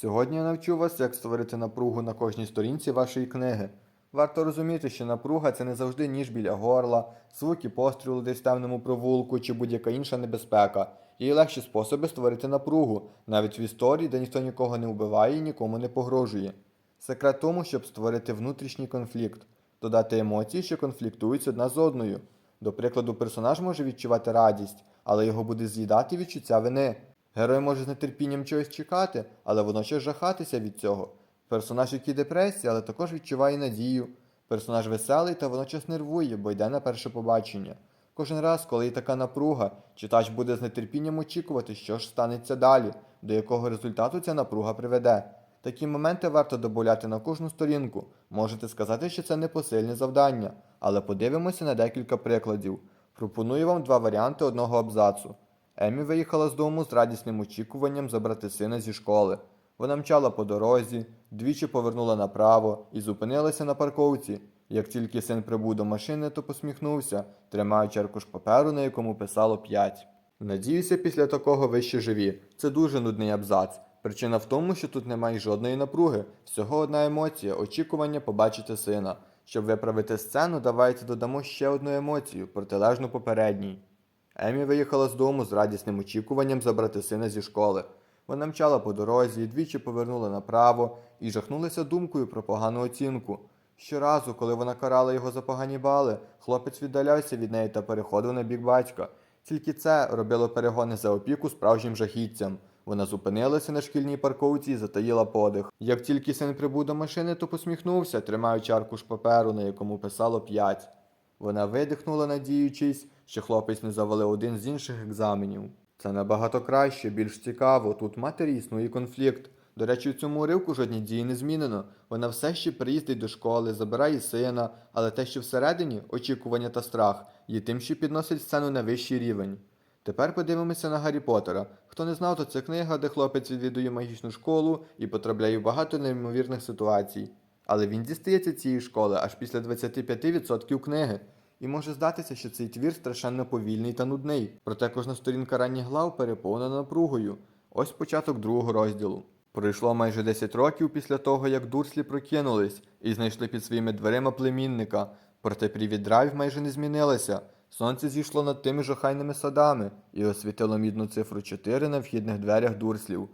Сьогодні я навчу вас, як створити напругу на кожній сторінці вашої книги. Варто розуміти, що напруга це не завжди ніж біля горла, звуки пострілу десь в темному провулку чи будь-яка інша небезпека. Є легші способи створити напругу, навіть в історії, де ніхто нікого не вбиває і нікому не погрожує. Секрет тому, щоб створити внутрішній конфлікт, додати емоції, що конфліктують одна з одною. До прикладу, персонаж може відчувати радість, але його буде з'їдати відчуття вини. Герой може з нетерпінням чогось чекати, але водночас жахатися від цього. Персонаж, який депресія, але також відчуває надію. Персонаж веселий та водночас нервує, бо йде на перше побачення. Кожен раз, коли є така напруга, читач буде з нетерпінням очікувати, що ж станеться далі, до якого результату ця напруга приведе. Такі моменти варто додати на кожну сторінку. Можете сказати, що це непосильне завдання, але подивимося на декілька прикладів. Пропоную вам два варіанти одного абзацу. Емі виїхала з дому з радісним очікуванням забрати сина зі школи. Вона мчала по дорозі, двічі повернула направо і зупинилася на парковці. Як тільки син прибув до машини, то посміхнувся, тримаючи аркуш паперу, на якому писало 5. Надіюся, після такого ви ще живі. Це дуже нудний абзац. Причина в тому, що тут немає жодної напруги, всього одна емоція очікування побачити сина. Щоб виправити сцену, давайте додамо ще одну емоцію, протилежну попередній. Емі виїхала з дому з радісним очікуванням забрати сина зі школи. Вона мчала по дорозі, двічі повернула направо і жахнулася думкою про погану оцінку. Щоразу, коли вона карала його за погані бали, хлопець віддалявся від неї та переходив на бік батька. Тільки це робило перегони за опіку справжнім жахіттям. Вона зупинилася на шкільній парковці і затаїла подих. Як тільки син прибув до машини, то посміхнувся, тримаючи аркуш паперу, на якому писало 5. Вона видихнула, надіючись, що хлопець не завалив один з інших екзаменів. Це набагато краще, більш цікаво. Тут матері існує конфлікт. До речі, в цьому уривку жодні дії не змінено. Вона все ще приїздить до школи, забирає сина, але те, що всередині очікування та страх, є тим, що підносить сцену на вищий рівень. Тепер подивимося на Гаррі Поттера. Хто не знав, то це книга, де хлопець відвідує магічну школу і потрапляє в багато неймовірних ситуацій. Але він дістається цієї школи аж після 25% книги. І може здатися, що цей твір страшенно повільний та нудний, проте кожна сторінка ранніх глав переповнена напругою. Ось початок другого розділу. Пройшло майже 10 років після того, як Дурслі прокинулись і знайшли під своїми дверима племінника. Проте привід драйв майже не змінилася. Сонце зійшло над тими жахайними садами і освітило мідну цифру 4 на вхідних дверях Дурслів.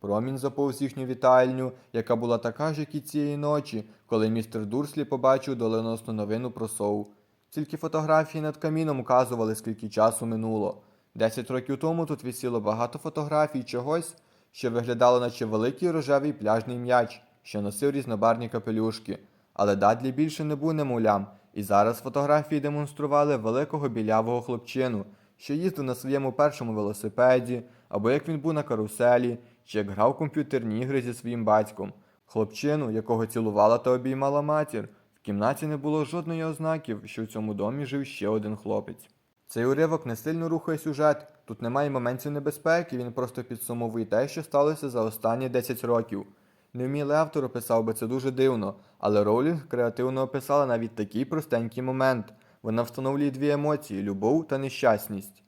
Промінь заповз їхню вітальню, яка була така ж, як і цієї ночі, коли містер Дурслі побачив доленосну новину про Соу. Тільки фотографії над каміном указували, скільки часу минуло. Десять років тому тут висіло багато фотографій чогось, що виглядало, наче великий рожевий пляжний м'яч, що носив різнобарні капелюшки. Але Дадлі більше не був немовлям, і зараз фотографії демонстрували великого білявого хлопчину, що їздив на своєму першому велосипеді, або як він був на каруселі, чи як грав комп'ютерні ігри зі своїм батьком. Хлопчину, якого цілувала та обіймала матір. Кімнаті не було жодної ознаків, що в цьому домі жив ще один хлопець. Цей уривок не сильно рухає сюжет, тут немає моментів небезпеки, він просто підсумовує те, що сталося за останні 10 років. Невмілий автор описав би це дуже дивно, але Роулінг креативно описала навіть такий простенький момент. Вона встановлює дві емоції любов та нещасність.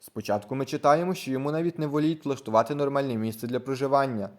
Спочатку ми читаємо, що йому навіть не воліють влаштувати нормальне місце для проживання.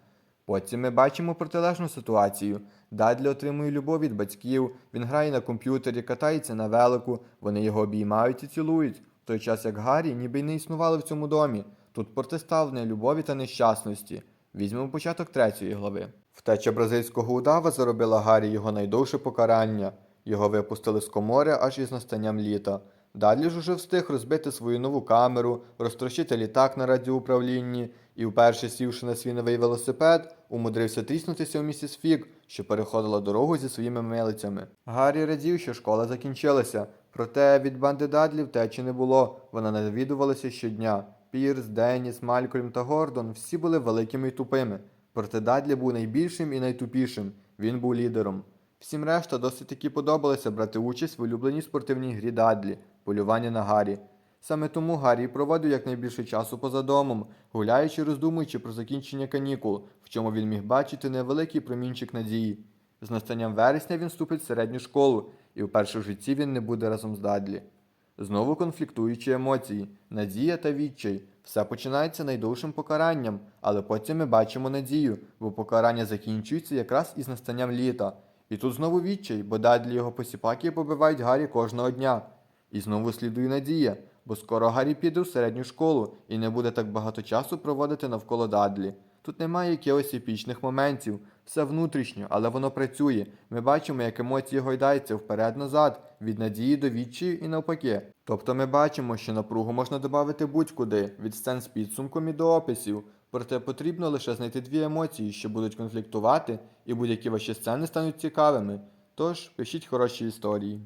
Потім ми бачимо протилежну ситуацію. Дадлі отримує любов від батьків, він грає на комп'ютері, катається на велику, вони його обіймають і цілують, в той час як Гаррі ніби й не існувало в цьому домі. Тут протиставлення любові та нещасності. Візьмемо початок третьої глави. Втеча бразильського удава заробила Гаррі його найдовше покарання. Його випустили з комори аж із настанням літа. Далі ж уже встиг розбити свою нову камеру, розтрощити літак на радіоуправлінні і, вперше сівши на свій новий велосипед, умудрився тріснутися у місіс Фік, що переходила дорогу зі своїми милицями. Гаррі радів, що школа закінчилася, проте від банди Дадлі втечі не було, вона навідувалася щодня. Пірс, Деніс, Малькольм та Гордон всі були великими і тупими. Проте Дадлі був найбільшим і найтупішим. Він був лідером. Всім решта досить таки подобалося брати участь в улюбленій спортивній грі Дадлі полювання на Гаррі. Саме тому Гаррі проводив якнайбільше часу поза домом, гуляючи, роздумуючи про закінчення канікул, в чому він міг бачити невеликий промінчик надії. З настанням вересня він вступить в середню школу, і вперше в житті він не буде разом з Дадлі. Знову конфліктуючі емоції, надія та відчай. Все починається найдовшим покаранням, але потім ми бачимо надію, бо покарання закінчується якраз із настанням літа. І тут знову відчай, бо Дадлі його посіпаки побивають Гаррі кожного дня. І знову слідує надія, бо скоро Гаррі піде в середню школу і не буде так багато часу проводити навколо Дадлі. Тут немає якихось епічних моментів, все внутрішньо, але воно працює. Ми бачимо, як емоції гойдаються вперед-назад, від надії до відчаю і навпаки. Тобто ми бачимо, що напругу можна додати будь-куди, від сцен з підсумком і до описів. Проте потрібно лише знайти дві емоції, що будуть конфліктувати, і будь-які ваші сцени стануть цікавими. Тож пишіть хороші історії.